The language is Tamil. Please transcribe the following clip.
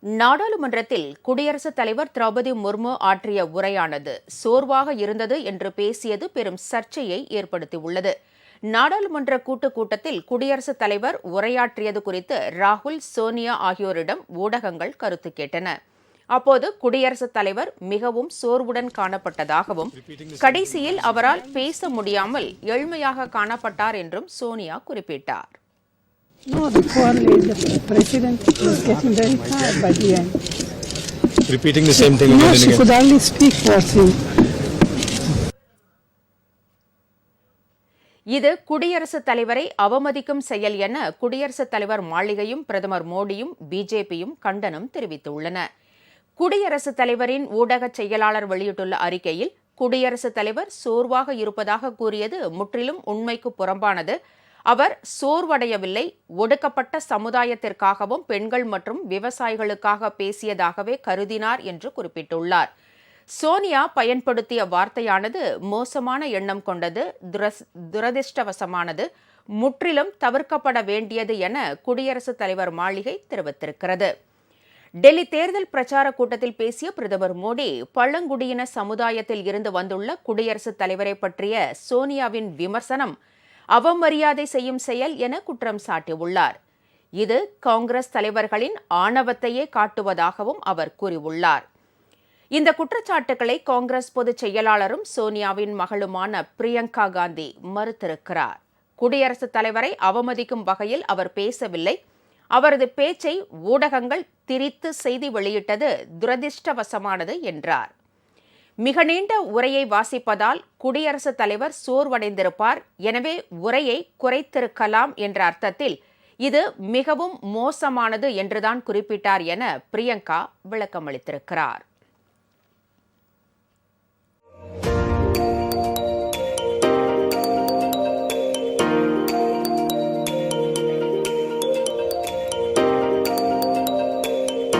நாடாளுமன்றத்தில் குடியரசுத் தலைவர் திரௌபதி முர்மு ஆற்றிய உரையானது சோர்வாக இருந்தது என்று பேசியது பெரும் சர்ச்சையை ஏற்படுத்தியுள்ளது. நாடாளுமன்ற கூட்டுக் கூட்டத்தில் குடியரசுத் தலைவர் உரையாற்றியது குறித்து ராகுல் சோனியா ஆகியோரிடம் ஊடகங்கள் கருத்து கேட்டன. அப்போது குடியரசுத் தலைவர் மிகவும் சோர்வுடன் காணப்பட்டதாகவும் கடைசியில் அவரால் பேச முடியாமல் ஏழ்மையாக காணப்பட்டார் என்றும் சோனியா குறிப்பிட்டார். No, the poor lady, the president was getting very tired by the end. repeating the same thing No, again and she again. could hardly speak, poor thing. இது குடியரசுத் தலைவரை அவமதிக்கும் செயல் என குடியரசுத் தலைவர் மாளிகையும் பிரதமர் மோடியும் பிஜேபியும் கண்டனம் தெரிவித்துள்ளன குடியரசுத் தலைவரின் ஊடக செயலாளர் வெளியிட்டுள்ள அறிக்கையில் குடியரசுத் தலைவர் சோர்வாக இருப்பதாக கூறியது முற்றிலும் உண்மைக்கு புறம்பானது அவர் சோர்வடையவில்லை. ஒடுக்கப்பட்ட சமுதாயத்திற்காகவும் பெண்கள் மற்றும் விவசாயிகளுக்காக பேசியதாகவே கருதினார் என்று குறிப்பிட்டுள்ளார். சோனியா பயன்படுத்திய வார்த்தையானது மோசமான எண்ணம் கொண்டது துரதிருஷ்டவசமானது துரதிர்ஷ்டவசமானது முற்றிலும் தவிர்க்கப்பட வேண்டியது என குடியரசுத் தலைவர் மாளிகை தெரிவித்திருக்கிறது. டெல்லி தேர்தல் பிரச்சார கூட்டத்தில் பேசிய பிரதமர் மோடி பழங்குடியின சமுதாயத்தில் இருந்து வந்துள்ள குடியரசுத் தலைவரை பற்றிய சோனியாவின் விமர்சனம் அவமரியாதை செய்யும் செயல் என குற்றம் சாட்டியுள்ளார். இது காங்கிரஸ் தலைவர்களின் ஆணவத்தையே காட்டுவதாகவும் அவர் கூறியுள்ளார். இந்த குற்றச்சாட்டுகளை காங்கிரஸ் பொதுச் செயலாளரும் சோனியாவின் மகளுமான பிரியங்கா காந்தி மறுத்திருக்கிறார். குடியரசுத் தலைவரை அவமதிக்கும் வகையில் அவர் பேசவில்லை. அவரது பேச்சை ஊடகங்கள் திரித்து செய்தி வெளியிட்டது துரதிர்ஷ்டவசமானது என்றார். மிக நீண்ட உரையை வாசிப்பதால் குடியரசுத் தலைவர் சோர்வடைந்திருப்பார். எனவே உரையை குறைத்திருக்கலாம் என்ற அர்த்தத்தில் இது மிகவும் மோசமானது என்றுதான் குறிப்பிட்டார் என பிரியங்கா விளக்கமளித்திருக்கிறார்.